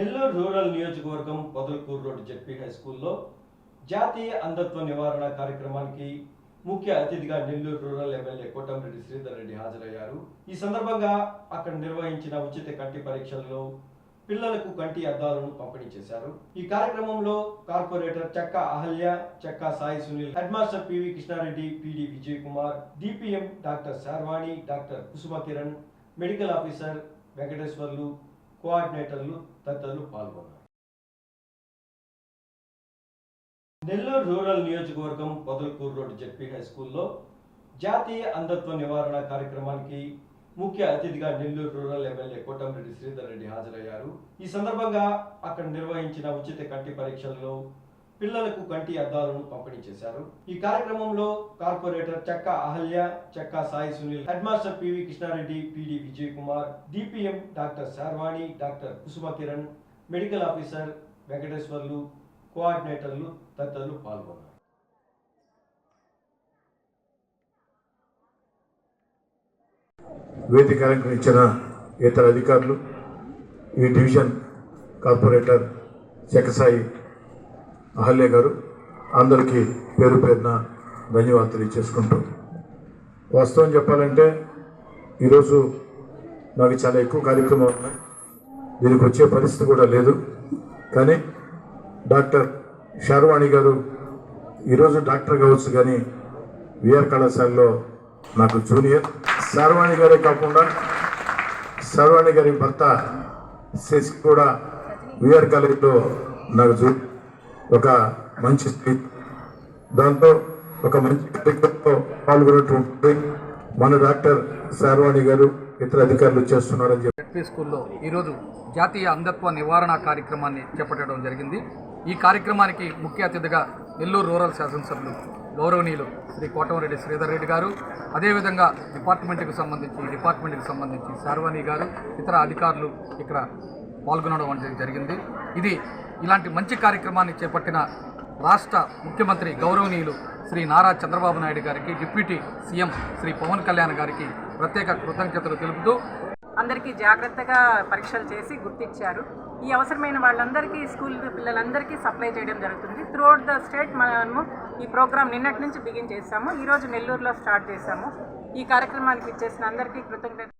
Nellore rural నియోజకవర్గం Podalakuru road ZP high స్కూల్లో జాతీయ అంధత్వ నివారణ కార్యక్రమానికి ముఖ్య అతిథిగా నెల్లూరు రూరల్ ఎమ్మెల్యే కోటంరెడ్డి శ్రీధర్ రెడ్డి హాజరయ్యారు. ఈ సందర్భంగా అక్కడ నిర్వహించిన ఉచిత కంటి పరీక్షల్లో పిల్లలకు కంటి అద్దాలను పంపిణీ చేశారు. ఈ కార్యక్రమంలో corporator Chekka Ahalya Chekka Sai Sunil head master P V Krishnareddy P D Vijay Kumar D P M doctor Sharvani doctor Kusuma Kiran medical officer Venkateswarlu కోఆర్డినేటర్లు తదితరులు పాల్గొన్నారు. నెల్లూరు రూరల్ నియోజకవర్గం పొదలకూరు రోడ్డు జెడ్పీ హై స్కూల్లో జాతీయ అంధత్వ నివారణ కార్యక్రమానికి ముఖ్య అతిథిగా నెల్లూరు రూరల్ ఎమ్మెల్యే కోటంరెడ్డి శ్రీధర్ రెడ్డి హాజరయ్యారు. ఈ సందర్భంగా అక్కడ నిర్వహించిన ఉచిత కంటి పరీక్షల్లో పిల్లలకు కంటి అద్దాలను పంపిణీ చేశారు. ఈ కార్యక్రమంలో corporator Chekka Ahalya Chekka Sai Sunil head master P V Krishnareddy P D Vijay Kumar D P M doctor Sharvani doctor Kusuma Kiran medical officer Venkateswarlu కోఆర్డినేటర్లు తదితరులు పాల్గొన్నారు. వేదిక అలంకరించిన ఇతర అధికారులు ఈ డివిజన్ కార్పొరేటర్ చెక్కసాయి అహల్య గారు అందరికీ పేరు పేరున ధన్యవాదాలు తెలియజేసుకుంటూ వాస్తవం చెప్పాలంటే ఈరోజు నాకు చాలా ఎక్కువ కార్యక్రమాలు ఉన్నాయి. దీనికి వచ్చే పరిస్థితి కూడా లేదు. కానీ డాక్టర్ షార్వాణి గారు ఈరోజు డాక్టర్ కావచ్చు కానీ విఆర్ కళాశాలలో నాకు జూనియర్. శార్వాణి గారే కాకుండా శర్వాణి గారి భర్త శశి కూడా విఆర్ కాలేజీలో నాకు జూనియర్ ఒక మంచి స్పీచ్ దాంతో ఒక మంచి కార్యక్రమంలో పాల్గొన్నటువంటి మన డాక్టర్ శార్వాణి గారు ఇతర అధికారులు చేస్తున్నారని చెప్పి స్కూల్లో ఈరోజు జాతీయ అంధత్వ నివారణ కార్యక్రమాన్ని చేపట్టడం జరిగింది. ఈ కార్యక్రమానికి ముఖ్య అతిథిగా నెల్లూరు రూరల్ శాసనసభ్యులు గౌరవనీయులు శ్రీ కోటమరెడ్డి శ్రీధర్ రెడ్డి గారు అదేవిధంగా డిపార్ట్మెంట్కి సంబంధించి డిపార్ట్మెంట్కి సంబంధించి శార్వాణి గారు ఇతర అధికారులు ఇక్కడ పాల్గొనడం అనేది జరిగింది. ఇది ఇలాంటి మంచి కార్యక్రమాన్ని చేపట్టిన రాష్ట్ర ముఖ్యమంత్రి గౌరవనీయులు శ్రీ నారా చంద్రబాబు నాయుడు గారికి డిప్యూటీ సీఎం శ్రీ పవన్ కళ్యాణ్ గారికి ప్రత్యేక కృతజ్ఞతలు తెలుపుతూ అందరికీ జాగ్రత్తగా పరీక్షలు చేసి గుర్తించారు. ఈ అవసరమైన వాళ్ళందరికీ స్కూల్ పిల్లలందరికీ సప్లై చేయడం జరుగుతుంది. త్రూఅవుట్ ద స్టేట్ మనము ఈ ప్రోగ్రామ్ నిన్నటి నుంచి బిగిన్ చేశాము ఈరోజు నెల్లూరులో స్టార్ట్ చేశాము ఈ కార్యక్రమానికి ఇచ్చేసిన అందరికీ కృతజ్ఞత